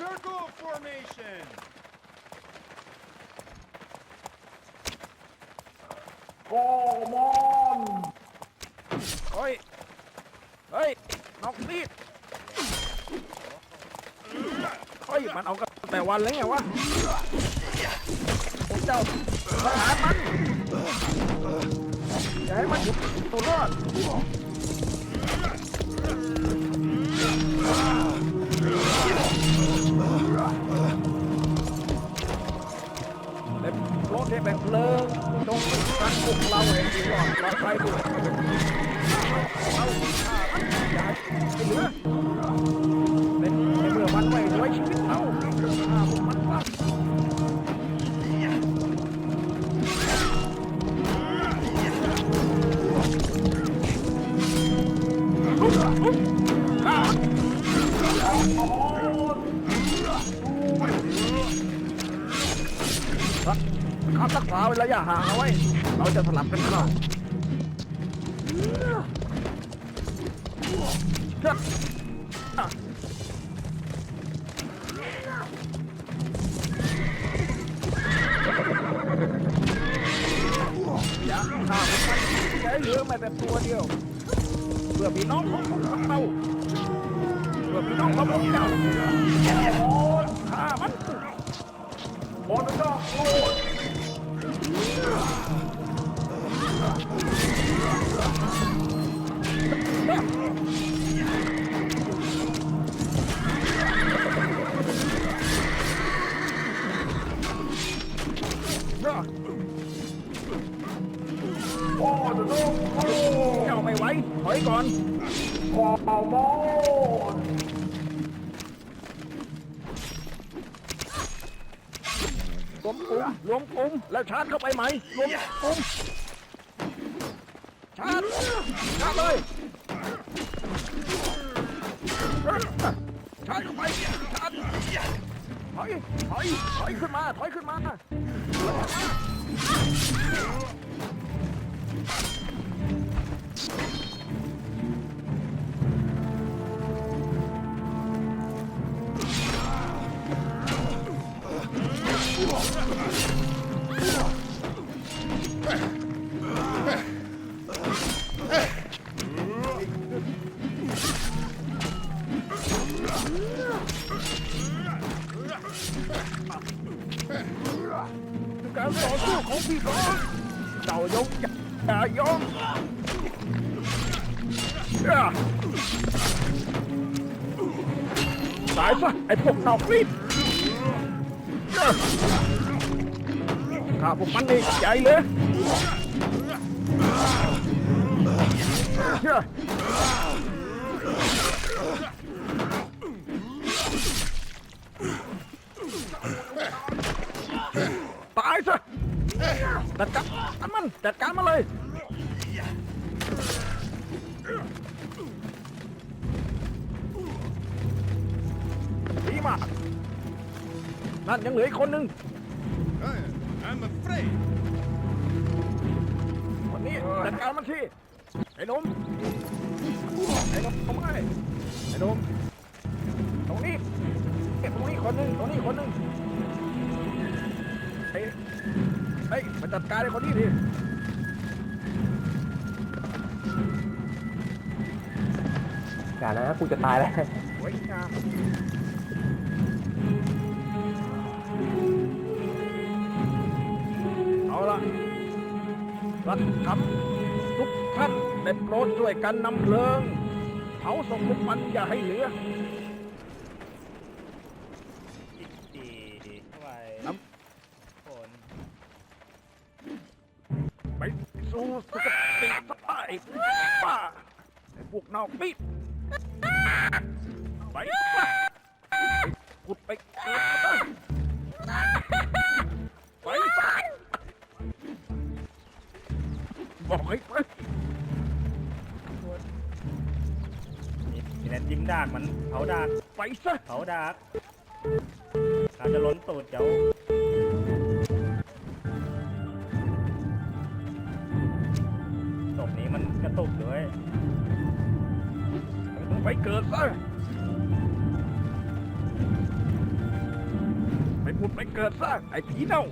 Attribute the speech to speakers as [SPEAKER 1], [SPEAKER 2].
[SPEAKER 1] Circle formation.
[SPEAKER 2] เฮ้ยเฮ้ยนอกรีดเฮ้ยมันเอากันแต่วันเลยไงวะผมเจ้าทหารมันอย่าให้มันอยู่ตัวรอด ครับรักษาระยะห่างเอาไว้ เราจะสลับกันเข้าออะอย่าฆ่ามันให้เหลือแม้แต่ตัวเดียว เพื่อพี่น้องของเรา เพื่อพี่น้องของพวกเจ้าฆ่ามันหมดแล้วโอ้ยโอ้ดูดูเจ้าไม่ไหวถอยก่อนขอมอน กลุ่มรวมกลุ่มแล้วชาร์จเข้าไปไหมรวมกลุ่มชาร์จชาร์จเลยชาร์จเข้าไปชาร์จถอยถอยถอยขึ้นมาถอยขึ้นมา การต่อสู้ของพี่น้องเจ้ายกอย่ายอมอะตายซะไอ้พวกนอกรีดข้าพวกมันนี่ใหญ่เลยอะตายซะ จัดการมันจัดการมาเลยดีมากนั่นยังเหลืออีกคนหนึ่ง
[SPEAKER 1] I'm afraid.
[SPEAKER 2] วันนี้จัดการมันทีไอ้หนมไอ้หนมผมให้ไอ้หนมตรงนี้ตรงนี้คนหนึ่งตรงนี้คนหนึ่ง ยมาจัดการไอ้คนนี้ที
[SPEAKER 3] อย่านะกูจะตายแล้ว
[SPEAKER 2] สวยงามเอาละรักคำทุกท่านได้โปรดช่วยกันนำเพลิงเผาศพพวกมันอย่าให้เหลือ
[SPEAKER 4] ไป
[SPEAKER 2] สู่สุคติสบายป้าไอ้พวกนอกปิดไปป้าขุดไปเกิดมาไปป้าบอกให้ไป
[SPEAKER 4] นี่นี่แหละยิงดากมันเผาดาก
[SPEAKER 2] ไปซะ
[SPEAKER 4] เผาดากอาจจะล้นตูดเดี๋ยว กระตุกด้วย
[SPEAKER 2] ไปเกิดซะไปผุดไปเกิดซะไอ้ผีเน่า